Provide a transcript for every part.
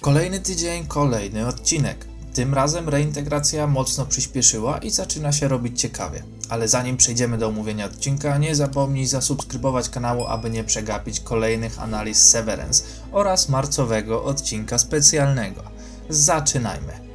Kolejny tydzień, kolejny odcinek. Tym razem reintegracja mocno przyspieszyła i zaczyna się robić ciekawie. Ale zanim przejdziemy do omówienia odcinka, nie zapomnij zasubskrybować kanału, aby nie przegapić kolejnych analiz Severance oraz marcowego odcinka specjalnego. Zaczynajmy.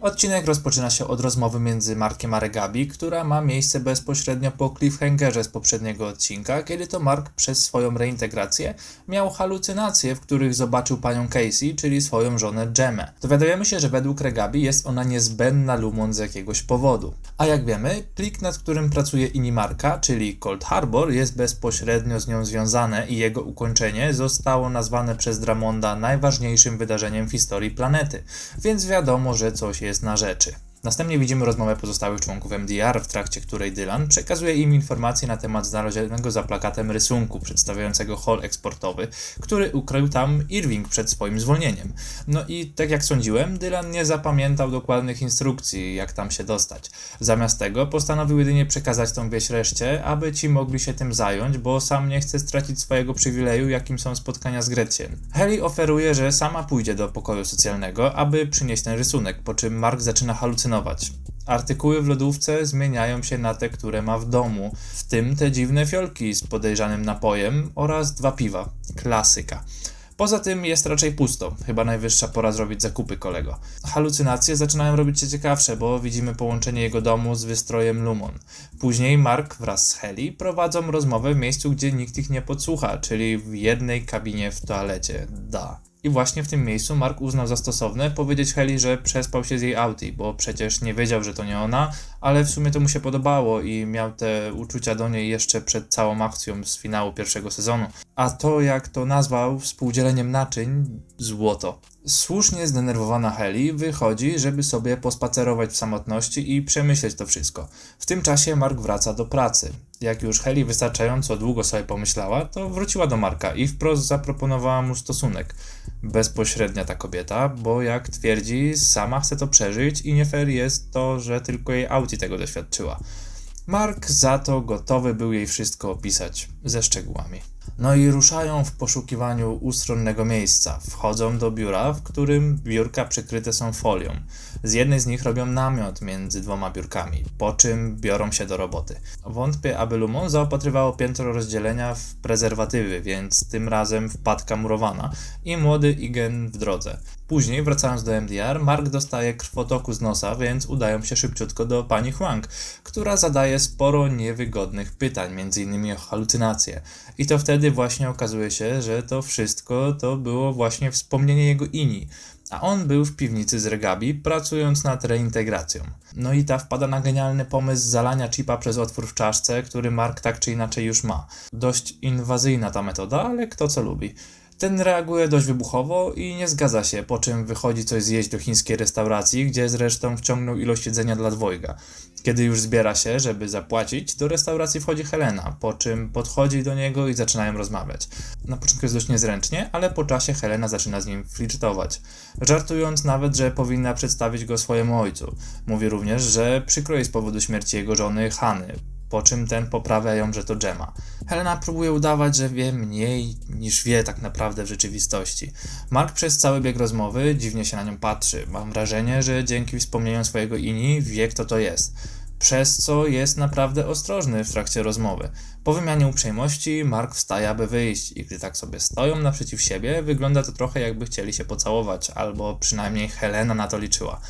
Odcinek rozpoczyna się od rozmowy między Markiem a Regabi, która ma miejsce bezpośrednio po cliffhangerze z poprzedniego odcinka, kiedy to Mark przez swoją reintegrację miał halucynacje, w których zobaczył panią Casey, czyli swoją żonę Gemę. Dowiadujemy się, że według Regabi jest ona niezbędna Lumon z jakiegoś powodu. A jak wiemy, plik, nad którym pracuje inni Marka, czyli Cold Harbor, jest bezpośrednio z nią związane i jego ukończenie zostało nazwane przez Dramonda najważniejszym wydarzeniem w historii planety, więc wiadomo, że coś jest na rzeczy. Następnie widzimy rozmowę pozostałych członków MDR, w trakcie której Dylan przekazuje im informacje na temat znalezionego za plakatem rysunku przedstawiającego hol eksportowy, który ukrył tam Irving przed swoim zwolnieniem. No i tak jak sądziłem, Dylan nie zapamiętał dokładnych instrukcji, jak tam się dostać. Zamiast tego postanowił jedynie przekazać tą wieść reszcie, aby ci mogli się tym zająć, bo sam nie chce stracić swojego przywileju, jakim są spotkania z Gretchen. Heli oferuje, że sama pójdzie do pokoju socjalnego, aby przynieść ten rysunek, po czym Mark zaczyna halucynować Artykuły w lodówce zmieniają się na te, które ma w domu, w tym te dziwne fiolki z podejrzanym napojem oraz dwa piwa. Klasyka. Poza tym jest raczej pusto, chyba najwyższa pora zrobić zakupy kolego. Halucynacje zaczynają robić się ciekawsze, bo widzimy połączenie jego domu z wystrojem Lumon. Później Mark wraz z Heli prowadzą rozmowę w miejscu, gdzie nikt ich nie podsłucha, czyli w jednej kabinie w toalecie. Da. I właśnie w tym miejscu Mark uznał za stosowne powiedzieć Heli, że przespał się z jej Audi, bo przecież nie wiedział, że to nie ona, ale w sumie to mu się podobało i miał te uczucia do niej jeszcze przed całą akcją z finału pierwszego sezonu. A to, jak to nazwał współdzieleniem naczyń, złoto. Słusznie zdenerwowana Heli wychodzi, żeby sobie pospacerować w samotności i przemyśleć to wszystko. W tym czasie Mark wraca do pracy. Jak już Heli wystarczająco długo sobie pomyślała, to wróciła do Marka i wprost zaproponowała mu stosunek. Bezpośrednia ta kobieta, bo jak twierdzi, sama chce to przeżyć i nie fair jest to, że tylko jej Audi tego doświadczyła. Mark za to gotowy był jej wszystko opisać ze szczegółami. No i ruszają w poszukiwaniu ustronnego miejsca. Wchodzą do biura, w którym biurka przykryte są folią. Z jednej z nich robią namiot między dwoma biurkami, po czym biorą się do roboty. Wątpię, aby Lumon zaopatrywało piętro rozdzielenia w prezerwatywy, więc tym razem wpadka murowana i młody Igen w drodze. Później, wracając do MDR, Mark dostaje krwotoku z nosa, więc udają się szybciutko do pani Huang, która zadaje sporo niewygodnych pytań, m.in. o halucynacje. I to wtedy właśnie okazuje się, że to wszystko to było właśnie wspomnienie jego Ini, a on był w piwnicy z Regabi, pracując nad reintegracją. No i ta wpada na genialny pomysł zalania chipa przez otwór w czaszce, który Mark tak czy inaczej już ma. Dość inwazyjna ta metoda, ale kto co lubi. Ten reaguje dość wybuchowo i nie zgadza się, po czym wychodzi coś zjeść do chińskiej restauracji, gdzie zresztą wciągnął ilość jedzenia dla dwojga. Kiedy już zbiera się, żeby zapłacić, do restauracji wchodzi Helena, po czym podchodzi do niego i zaczynają rozmawiać. Na początku jest dość niezręcznie, ale po czasie Helena zaczyna z nim flirtować. Żartując nawet, że powinna przedstawić go swojemu ojcu. Mówi również, że przykro jej z powodu śmierci jego żony Hany, po czym ten poprawia ją, że to Gemma. Helena próbuje udawać, że wie mniej niż wie tak naprawdę w rzeczywistości. Mark przez cały bieg rozmowy dziwnie się na nią patrzy. Mam wrażenie, że dzięki wspomnieniom swojego Ini wie kto to jest. Przez co jest naprawdę ostrożny w trakcie rozmowy. Po wymianie uprzejmości Mark wstaje, aby wyjść i gdy tak sobie stoją naprzeciw siebie, wygląda to trochę jakby chcieli się pocałować, albo przynajmniej Helena na to liczyła.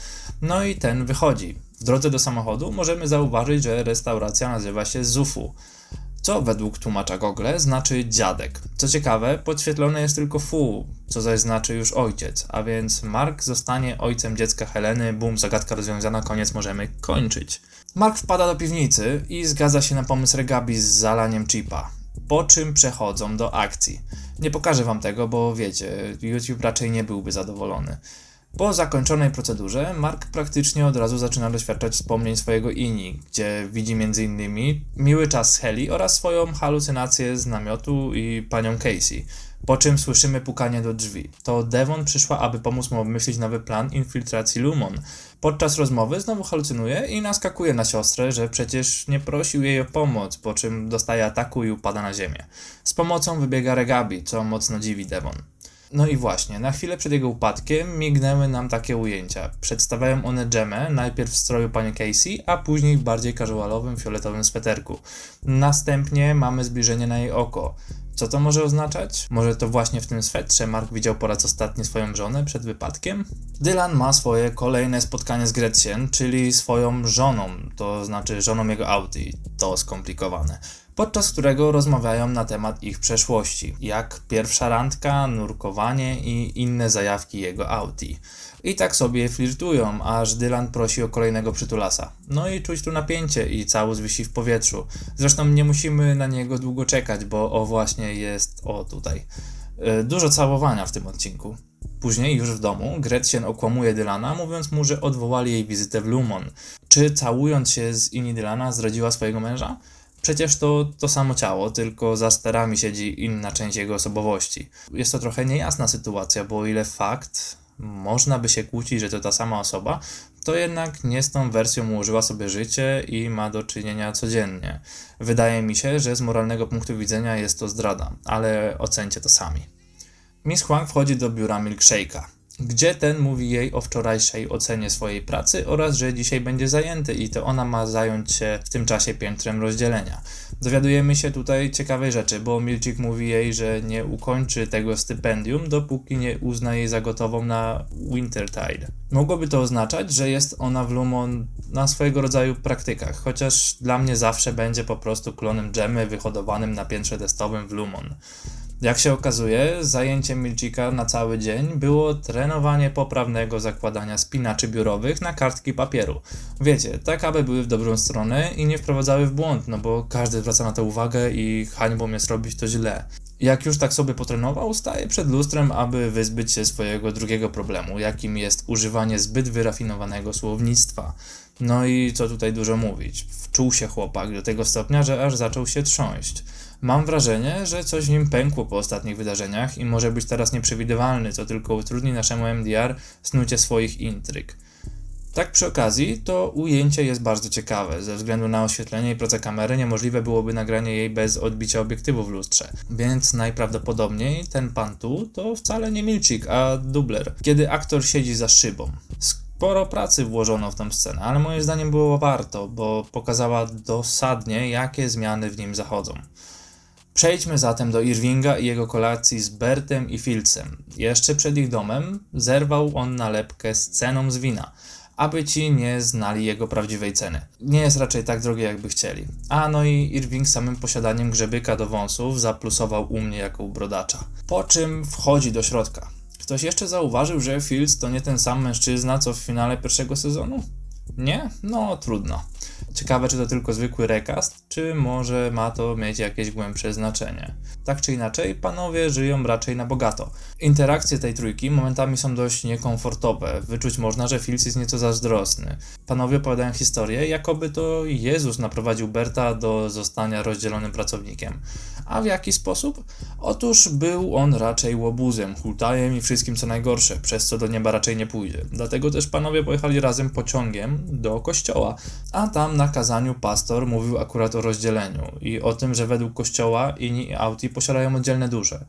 No i ten wychodzi. W drodze do samochodu możemy zauważyć, że restauracja nazywa się Zufu, co według tłumacza Google znaczy dziadek. Co ciekawe, podświetlone jest tylko fu, co zaś znaczy już ojciec, a więc Mark zostanie ojcem dziecka Heleny, bum, zagadka rozwiązana, koniec możemy kończyć. Mark wpada do piwnicy i zgadza się na pomysł Regabi z zalaniem chipa, po czym przechodzą do akcji. Nie pokażę wam tego, bo wiecie, YouTube raczej nie byłby zadowolony. Po zakończonej procedurze Mark praktycznie od razu zaczyna doświadczać wspomnień swojego Ini, gdzie widzi m.in. miły czas z Heli oraz swoją halucynację z namiotu i panią Casey. Po czym słyszymy pukanie do drzwi. To Devon przyszła, aby pomóc mu obmyślić nowy plan infiltracji Lumon. Podczas rozmowy znowu halucynuje i naskakuje na siostrę, że przecież nie prosił jej o pomoc, po czym dostaje ataku i upada na ziemię. Z pomocą wybiega Regabi, co mocno dziwi Devon. No i właśnie, na chwilę przed jego upadkiem mignęły nam takie ujęcia. Przedstawiają one Gemę, najpierw w stroju pani Casey, a później w bardziej casualowym fioletowym sweterku. Następnie mamy zbliżenie na jej oko. Co to może oznaczać? Może to właśnie w tym swetrze Mark widział po raz ostatni swoją żonę przed wypadkiem? Dylan ma swoje kolejne spotkanie z Gretchen, czyli swoją żoną, to znaczy żoną jego Audi. To skomplikowane podczas którego rozmawiają na temat ich przeszłości, jak pierwsza randka, nurkowanie i inne zajawki jego Audi. I tak sobie flirtują, aż Dylan prosi o kolejnego przytulasa. No i czuć tu napięcie i całus wisi w powietrzu. Zresztą nie musimy na niego długo czekać, bo o właśnie jest o tutaj. E, dużo całowania w tym odcinku. Później, już w domu, Gretchen okłamuje Dylana, mówiąc mu, że odwołali jej wizytę w Lumon. Czy całując się z inni Dylana zdradziła swojego męża? Przecież to to samo ciało, tylko za sterami siedzi inna część jego osobowości. Jest to trochę niejasna sytuacja, bo o ile fakt, można by się kłócić, że to ta sama osoba, to jednak nie z tą wersją ułożyła sobie życie i ma do czynienia codziennie. Wydaje mi się, że z moralnego punktu widzenia jest to zdrada, ale ocencie to sami. Miss Huang wchodzi do biura Milkshake'a gdzie ten mówi jej o wczorajszej ocenie swojej pracy oraz że dzisiaj będzie zajęty i to ona ma zająć się w tym czasie piętrem rozdzielenia. Dowiadujemy się tutaj ciekawej rzeczy, bo Milcik mówi jej, że nie ukończy tego stypendium, dopóki nie uzna jej za gotową na Wintertide. Mogłoby to oznaczać, że jest ona w Lumon na swojego rodzaju praktykach, chociaż dla mnie zawsze będzie po prostu klonem Dżemy wyhodowanym na piętrze testowym w Lumon. Jak się okazuje, zajęciem Milcika na cały dzień było trenowanie poprawnego zakładania spinaczy biurowych na kartki papieru. Wiecie, tak aby były w dobrą stronę i nie wprowadzały w błąd, no bo każdy zwraca na to uwagę i hańbą jest robić to źle. Jak już tak sobie potrenował, staje przed lustrem, aby wyzbyć się swojego drugiego problemu, jakim jest używanie zbyt wyrafinowanego słownictwa. No i co tutaj dużo mówić. Wczuł się chłopak do tego stopnia, że aż zaczął się trząść. Mam wrażenie, że coś w nim pękło po ostatnich wydarzeniach i może być teraz nieprzewidywalny, co tylko utrudni naszemu MDR snucie swoich intryg. Tak przy okazji, to ujęcie jest bardzo ciekawe. Ze względu na oświetlenie i pracę kamery niemożliwe byłoby nagranie jej bez odbicia obiektywu w lustrze. Więc najprawdopodobniej ten pan tu to wcale nie Milcik, a dubler. Kiedy aktor siedzi za szybą. Sporo pracy włożono w tę scenę, ale moim zdaniem było warto, bo pokazała dosadnie, jakie zmiany w nim zachodzą. Przejdźmy zatem do Irvinga i jego kolacji z Bertem i Filcem. Jeszcze przed ich domem zerwał on nalepkę z ceną z wina, aby ci nie znali jego prawdziwej ceny. Nie jest raczej tak drogie, jakby chcieli. A no i Irving samym posiadaniem grzebyka do wąsów zaplusował u mnie jako brodacza. Po czym wchodzi do środka. Ktoś jeszcze zauważył, że Fields to nie ten sam mężczyzna, co w finale pierwszego sezonu? Nie? No trudno. Ciekawe, czy to tylko zwykły recast, czy może ma to mieć jakieś głębsze znaczenie. Tak czy inaczej, panowie żyją raczej na bogato. Interakcje tej trójki momentami są dość niekomfortowe. Wyczuć można, że Filc jest nieco zazdrosny. Panowie opowiadają historię, jakoby to Jezus naprowadził Berta do zostania rozdzielonym pracownikiem. A w jaki sposób? Otóż był on raczej łobuzem, hultajem i wszystkim co najgorsze, przez co do nieba raczej nie pójdzie. Dlatego też panowie pojechali razem pociągiem do kościoła, a tam na kazaniu pastor mówił akurat o rozdzieleniu i o tym, że według kościoła inni auti posiadają oddzielne dusze.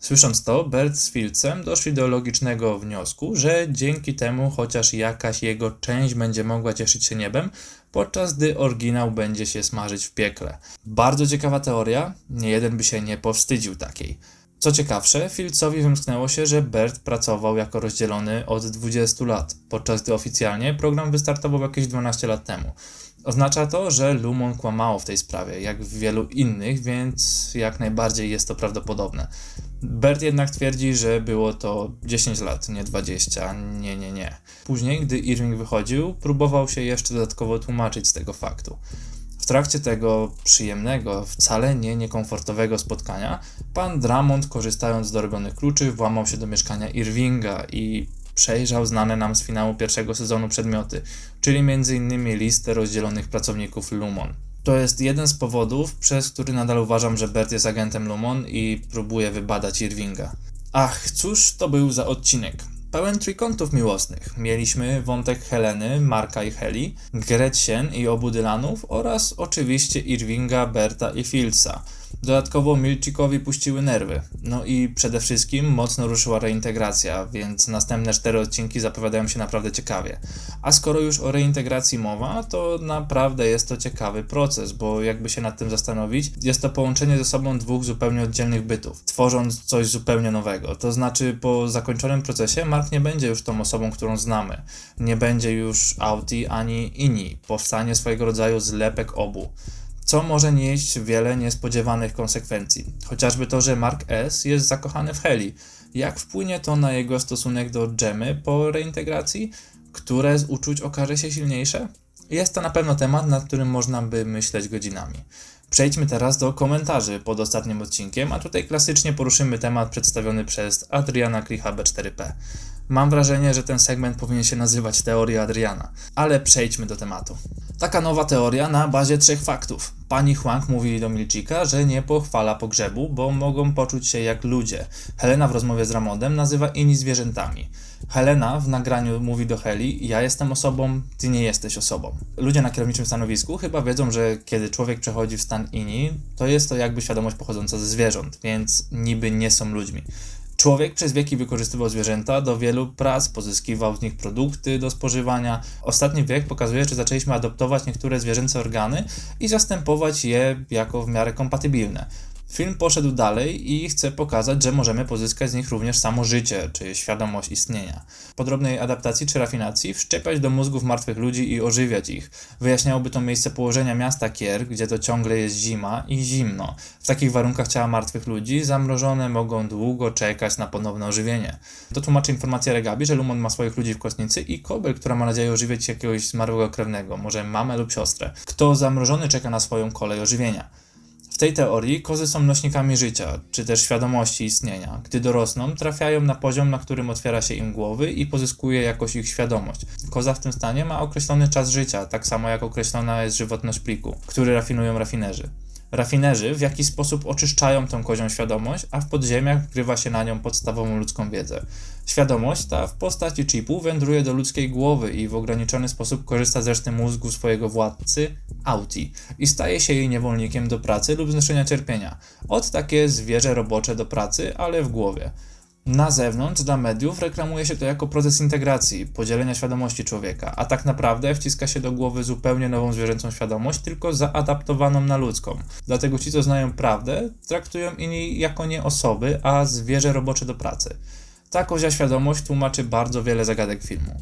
Słysząc to, Bert z Filcem doszli do logicznego wniosku, że dzięki temu chociaż jakaś jego część będzie mogła cieszyć się niebem, podczas gdy oryginał będzie się smażyć w piekle. Bardzo ciekawa teoria, nie jeden by się nie powstydził takiej. Co ciekawsze, Filcowi wymknęło się, że Bert pracował jako rozdzielony od 20 lat, podczas gdy oficjalnie program wystartował jakieś 12 lat temu. Oznacza to, że Lumon kłamało w tej sprawie, jak w wielu innych, więc jak najbardziej jest to prawdopodobne. Bert jednak twierdzi, że było to 10 lat, nie 20. Nie, nie, nie. Później, gdy Irving wychodził, próbował się jeszcze dodatkowo tłumaczyć z tego faktu. W trakcie tego przyjemnego, wcale nie niekomfortowego spotkania, pan Dramont, korzystając z dorobionych kluczy, włamał się do mieszkania Irvinga i przejrzał znane nam z finału pierwszego sezonu przedmioty, czyli m.in. listę rozdzielonych pracowników Lumon. To jest jeden z powodów, przez który nadal uważam, że Bert jest agentem Lumon i próbuje wybadać Irvinga. Ach, cóż to był za odcinek. Pełen trójkątów miłosnych. Mieliśmy wątek Heleny, Marka i Heli, Gretchen i obu Dylanów oraz oczywiście Irvinga, Berta i Filsa. Dodatkowo Milcikowi puściły nerwy. No i przede wszystkim mocno ruszyła reintegracja, więc następne cztery odcinki zapowiadają się naprawdę ciekawie. A skoro już o reintegracji mowa, to naprawdę jest to ciekawy proces, bo jakby się nad tym zastanowić, jest to połączenie ze sobą dwóch zupełnie oddzielnych bytów, tworząc coś zupełnie nowego. To znaczy, po zakończonym procesie Mark nie będzie już tą osobą, którą znamy. Nie będzie już Audi ani inni. Powstanie swojego rodzaju zlepek obu co może nieść wiele niespodziewanych konsekwencji. Chociażby to, że Mark S. jest zakochany w Heli. Jak wpłynie to na jego stosunek do Gemmy po reintegracji? Które z uczuć okaże się silniejsze? Jest to na pewno temat, nad którym można by myśleć godzinami. Przejdźmy teraz do komentarzy pod ostatnim odcinkiem, a tutaj klasycznie poruszymy temat przedstawiony przez Adriana Klicha B4P. Mam wrażenie, że ten segment powinien się nazywać Teoria Adriana, ale przejdźmy do tematu. Taka nowa teoria na bazie trzech faktów. Pani Huang mówi do Milchika, że nie pochwala pogrzebu, bo mogą poczuć się jak ludzie. Helena w rozmowie z Ramondem nazywa inni zwierzętami. Helena w nagraniu mówi do Heli: Ja jestem osobą, ty nie jesteś osobą. Ludzie na kierowniczym stanowisku chyba wiedzą, że kiedy człowiek przechodzi w stan inni, to jest to jakby świadomość pochodząca ze zwierząt, więc niby nie są ludźmi. Człowiek przez wieki wykorzystywał zwierzęta do wielu prac, pozyskiwał z nich produkty do spożywania. Ostatni wiek pokazuje, że zaczęliśmy adoptować niektóre zwierzęce organy i zastępować je jako w miarę kompatybilne. Film poszedł dalej i chce pokazać, że możemy pozyskać z nich również samo życie, czy świadomość istnienia. Podrobnej adaptacji czy rafinacji wszczepiać do mózgów martwych ludzi i ożywiać ich. Wyjaśniałoby to miejsce położenia miasta Kier, gdzie to ciągle jest zima i zimno. W takich warunkach ciała martwych ludzi zamrożone mogą długo czekać na ponowne ożywienie. To tłumaczy informacja Regabi, że Lumon ma swoich ludzi w kostnicy i Kobel, która ma nadzieję ożywiać jakiegoś zmarłego krewnego, może mamę lub siostrę. Kto zamrożony czeka na swoją kolej ożywienia tej teorii kozy są nośnikami życia, czy też świadomości istnienia. Gdy dorosną, trafiają na poziom, na którym otwiera się im głowy i pozyskuje jakoś ich świadomość. Koza w tym stanie ma określony czas życia, tak samo jak określona jest żywotność pliku, który rafinują rafinerzy. Rafinerzy w jakiś sposób oczyszczają tą kozią świadomość, a w podziemiach wgrywa się na nią podstawową ludzką wiedzę. Świadomość ta w postaci chipu wędruje do ludzkiej głowy i w ograniczony sposób korzysta z reszty mózgu swojego władcy, Auti, i staje się jej niewolnikiem do pracy lub znoszenia cierpienia. Od takie zwierzę robocze do pracy, ale w głowie. Na zewnątrz dla mediów reklamuje się to jako proces integracji, podzielenia świadomości człowieka, a tak naprawdę wciska się do głowy zupełnie nową zwierzęcą świadomość, tylko zaadaptowaną na ludzką. Dlatego ci, co znają prawdę, traktują inni jako nie osoby, a zwierzę robocze do pracy. Ta kozia świadomość tłumaczy bardzo wiele zagadek filmu.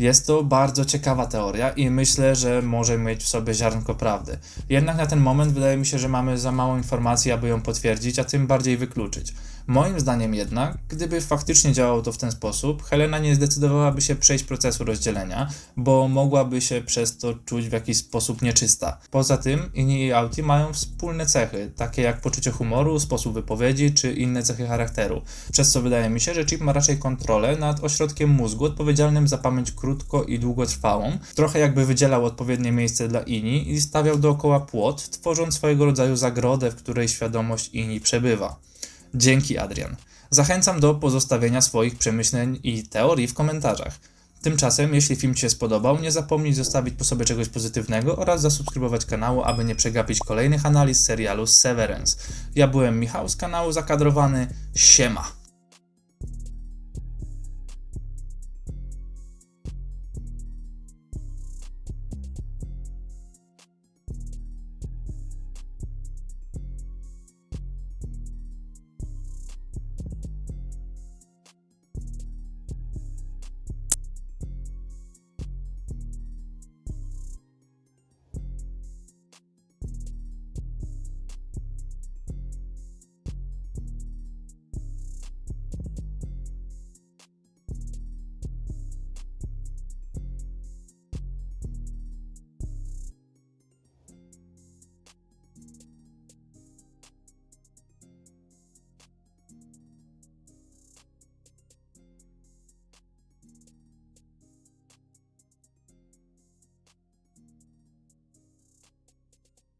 Jest to bardzo ciekawa teoria i myślę, że może mieć w sobie ziarnko prawdy. Jednak na ten moment wydaje mi się, że mamy za mało informacji, aby ją potwierdzić, a tym bardziej wykluczyć. Moim zdaniem jednak, gdyby faktycznie działało to w ten sposób, Helena nie zdecydowałaby się przejść procesu rozdzielenia, bo mogłaby się przez to czuć w jakiś sposób nieczysta. Poza tym inni i Auti mają wspólne cechy, takie jak poczucie humoru, sposób wypowiedzi czy inne cechy charakteru, przez co wydaje mi się, że Chip ma raczej kontrolę nad ośrodkiem mózgu odpowiedzialnym za pamięć krótko i długotrwałą, trochę jakby wydzielał odpowiednie miejsce dla Ini i stawiał dookoła płot, tworząc swojego rodzaju zagrodę, w której świadomość Ini przebywa. Dzięki Adrian. Zachęcam do pozostawienia swoich przemyśleń i teorii w komentarzach. Tymczasem, jeśli film Ci się spodobał, nie zapomnij zostawić po sobie czegoś pozytywnego oraz zasubskrybować kanału, aby nie przegapić kolejnych analiz serialu Severance. Ja byłem Michał z kanału Zakadrowany. Siema!